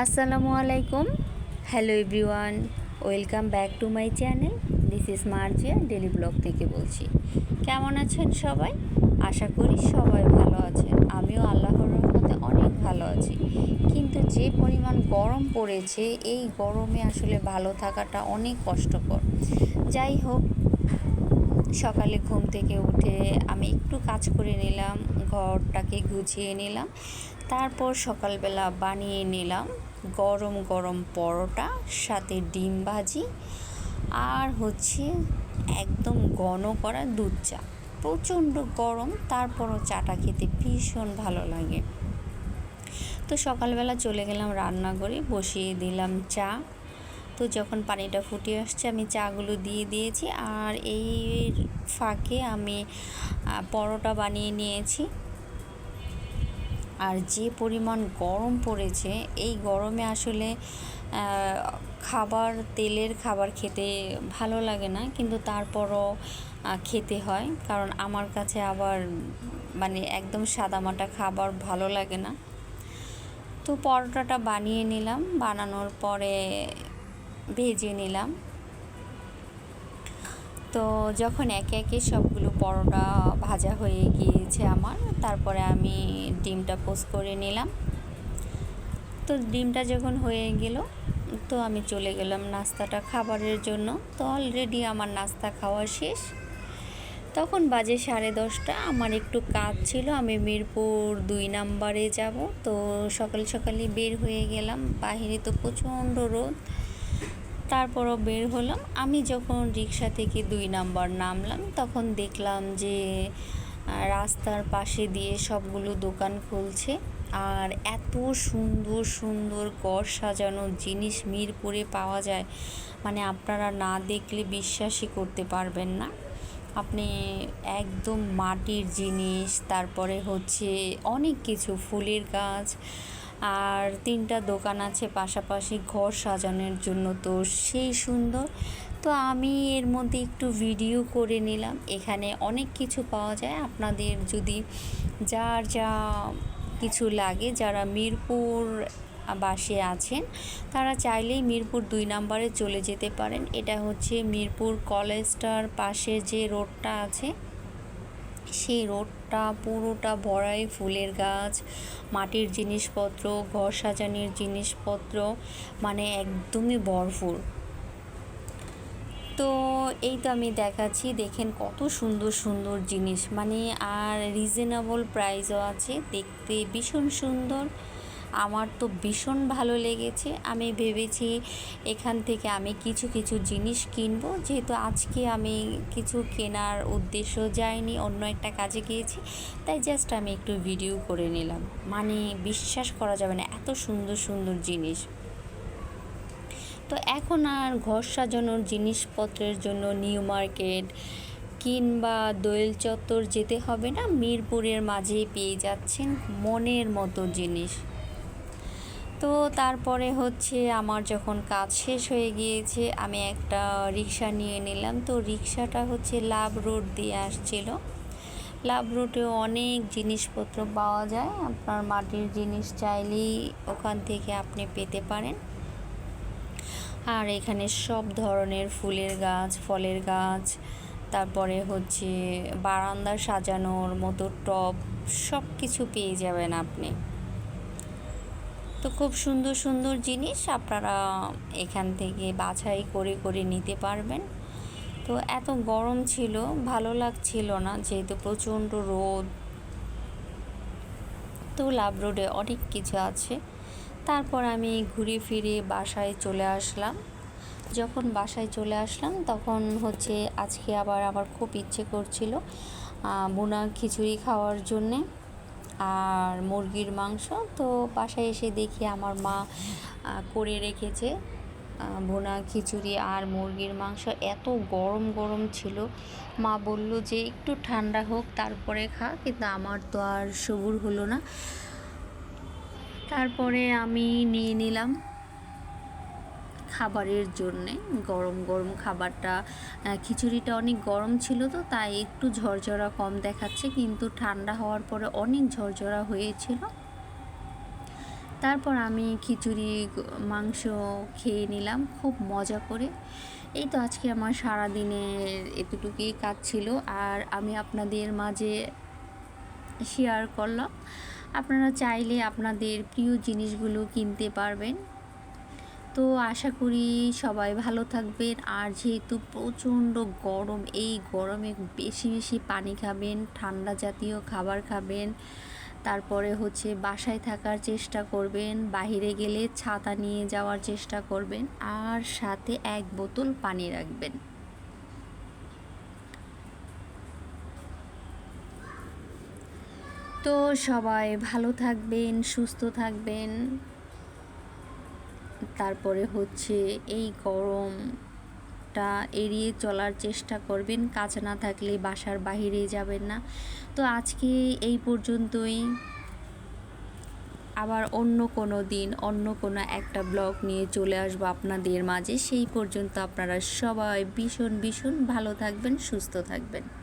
আসসালামু আলাইকুম। Hello everyone welcome back to my channel this is Marzia daily blog থেকে বলছি। কেমন আছেন সবাই? আশা করি সবাই ভালো আছেন। আমিও আল্লাহর রহমতে অনেক ভালো আছি। কিন্তু যে পরিমাণ গরম পড়েছে, এই গরমে আসলে ভালো থাকাটা অনেক কষ্টকর। যাই হোক সকালে ঘুম থেকে উঠে আমি একটু কাজ করে নিলাম, ঘরটাকে গুছিয়ে নিলাম, তারপর সকালবেলা বানিয়ে নিলাম গরম গরম পরোটা, সাথে ডিম ভাজি আর হচ্ছে একদম ঘন করা দুধ চা। প্রচণ্ড গরম, তারপরও চাটা খেতে ভীষণ ভালো লাগে। তো সকালবেলা চলে গেলাম রান্নাঘরে, বসিয়ে দিলাম চা। তো যখন পানিটা ফুটে আসছে, আমি চাগুলো দিয়ে দিয়েছি আর এই ফাঁকে আমি পরোটা বানিয়ে নিয়েছি। আর যে পরিমাণ গরম পড়েছে, এই গরমে আসলে খাবার, তেলের খাবার খেতে ভালো লাগে না, কিন্তু তারপরও খেতে হয়। কারণ আমার কাছে আবার মানে একদম সাদামাটা খাবার ভালো লাগে না। তো পরোটাটা বানিয়ে নিলাম। বানানোর পরে ভেজে নিলাম। তো যখন একে একে সবগুলো পরোটা ভাজা হয়ে গিয়েছে আমার, তারপরে আমি ডিমটা পোস্ট করে নিলাম। তো ডিমটা যখন হয়ে গেল, তো আমি চলে গেলাম নাস্তাটা খাবারের জন্য। তো অলরেডি আমার নাস্তা খাওয়া শেষ। তখন বাজে সাড়ে দশটা, আমার একটু কাজ ছিল, আমি মিরপুর দুই নাম্বারে যাব। তো সকাল সকালে বের হয়ে গেলাম। বাহিরে তো প্রচণ্ড রোদ। তারপরও বের হলাম। আমি যখন রিক্সা থেকে দুই নাম্বার নামলাম, তখন দেখলাম যে রাস্তার পাশে দিয়ে সবগুলো দোকান খুলছে। আর এত সুন্দর সুন্দর গড় সাজানো জিনিস মিরপুরে পাওয়া যায় মানে আপনারা না দেখলে বিশ্বাসই করতে পারবেন না। আপনি একদম মাটির জিনিস, তারপরে হচ্ছে অনেক কিছু, ফুলের গাছ আর তিনটা দোকান আছে পাশাপাশি ঘর সাজানোর জন্য তো সেই সুন্দর। তো আমি এর মধ্যে একটু ভিডিও করে নিলাম। এখানে অনেক কিছু পাওয়া যায়। আপনাদের যদি যার যা কিছু লাগে, যারা মিরপুর বাসে আছেন, তারা চাইলেই মিরপুর দুই নম্বরে চলে যেতে পারেন। এটা হচ্ছে মিরপুর কলেজটার পাশে যে রোডটা আছে, সেই রোডটা পুরোটা ভরাই ফুলের গাছ, মাটির জিনিসপত্র, ঘর সাজানোর জিনিসপত্র মানে একদমই ভরপুর। তো এই তো আমি দেখাচ্ছি, দেখেন কত সুন্দর সুন্দর জিনিস। মানে আর রিজনেবল প্রাইসও আছে, দেখতে ভীষণ সুন্দর। আমার তো ভীষণ ভালো লেগেছে। আমি ভেবেছি এখান থেকে আমি কিছু কিছু জিনিস কিনবো। যেহেতু আজকে আমি কিছু কেনার উদ্দেশ্য যাইনি, অন্য একটা কাজে গিয়েছি, তাই জাস্ট আমি একটু ভিডিও করে নিলাম। মানে বিশ্বাস করা যাবে না, এত সুন্দর সুন্দর জিনিস। তো এখন আর ঘর সাজানোর জিনিসপত্রের জন্য নিউ মার্কেট কিংবা দোয়েল চত্বর যেতে হবে না, মিরপুরের মাঝেই পেয়ে যাচ্ছেন মনের মতো জিনিস। তো তারপরে হচ্ছে আমার যখন কাজ শেষ হয়ে গিয়েছে, আমি একটা রিক্সা নিয়ে নিলাম। তো রিক্সাটা হচ্ছে লাভ রোড দিয়ে আসছিল। লাভ রোডে অনেক জিনিসপত্র পাওয়া যায়। আপনার মাটির জিনিস চাইলেই ওখান থেকে আপনি পেতে পারেন। আর এখানে সব ধরনের ফুলের গাছ, ফলের গাছ, তারপরে হচ্ছে বারান্দা সাজানোর মতো টব সব কিছু পেয়ে যাবেন আপনি। তো খুব সুন্দর সুন্দর জিনিস আপনারা এখান থেকে বাছাই করে করে নিতে পারবেন। তো এত গরম ছিল, ভালো লাগছিল না, যেহেতু প্রচণ্ড রোদ। তো লাভ রোডে অনেক কিছু আছে। তারপর আমি ঘুরে ফিরে বাসায় চলে আসলাম। যখন বাসায় চলে আসলাম, তখন হচ্ছে আজকে আবার আমার খুব ইচ্ছে করছিল বোনা খিচুড়ি খাওয়ার জন্যে। আর মুরগির মাংস। তো বাসায় এসে দেখি আমার মা করে রেখেছে ভোনা খিচুড়ি আর মুরগির মাংস। এত গরম গরম ছিল। মা বলল যে একটু ঠান্ডা হোক, তারপরে খা, কিন্তু আমার তো আর সবুর হলো না। তারপরে আমি নিয়ে নিলাম। খাবারের জন্যে। গরম গরম খাবারটা খিচুড়িটা অনেক গরম ছিল তো, তাই একটু ঝরঝরা কম দেখাচ্ছে, কিন্তু ঠান্ডা হওয়ার পরে অনেক ঝরঝরা হয়েছিল। তারপর আমি খিচুড়ি, মাংস খেয়ে নিলাম, খুব মজা করে। এই তো আজকে আমার সারা দিনের এতটুকুই কাজ ছিল। আর আমি আপনাদের মাঝে শেয়ার করলাম। আপনারা চাইলে আপনাদের প্রিয় জিনিসগুলো কিনতে পারবেন। তো আশা করি সবাই ভালো থাকবেন। আর যেহেতু প্রচণ্ড গরম, এই গরমে বেশি বেশি পানি খাবেন, ঠান্ডা জাতীয় খাবার খাবেন। তারপরে হচ্ছে বাসায় থাকার চেষ্টা করবেন, বাইরে গেলে ছাতা নিয়ে যাওয়ার চেষ্টা করবেন, আর সাথে এক বোতল পানি রাখবেন। তো সবাই ভালো থাকবেন, সুস্থ থাকবেন। তারপরে হচ্ছে এই গরমটা এড়িয়ে চলার চেষ্টা করবেন। কাজ না থাকলে বাসার বাইরে যাবেন না। তো আজকে এই পর্যন্তই। আবার অন্য কোনো দিন, অন্য কোনো একটা ব্লগ নিয়ে চলে আসব আপনাদের মাঝে। সেই পর্যন্ত আপনারা সবাই ভীষণ ভীষণ ভালো থাকবেন, সুস্থ থাকবেন।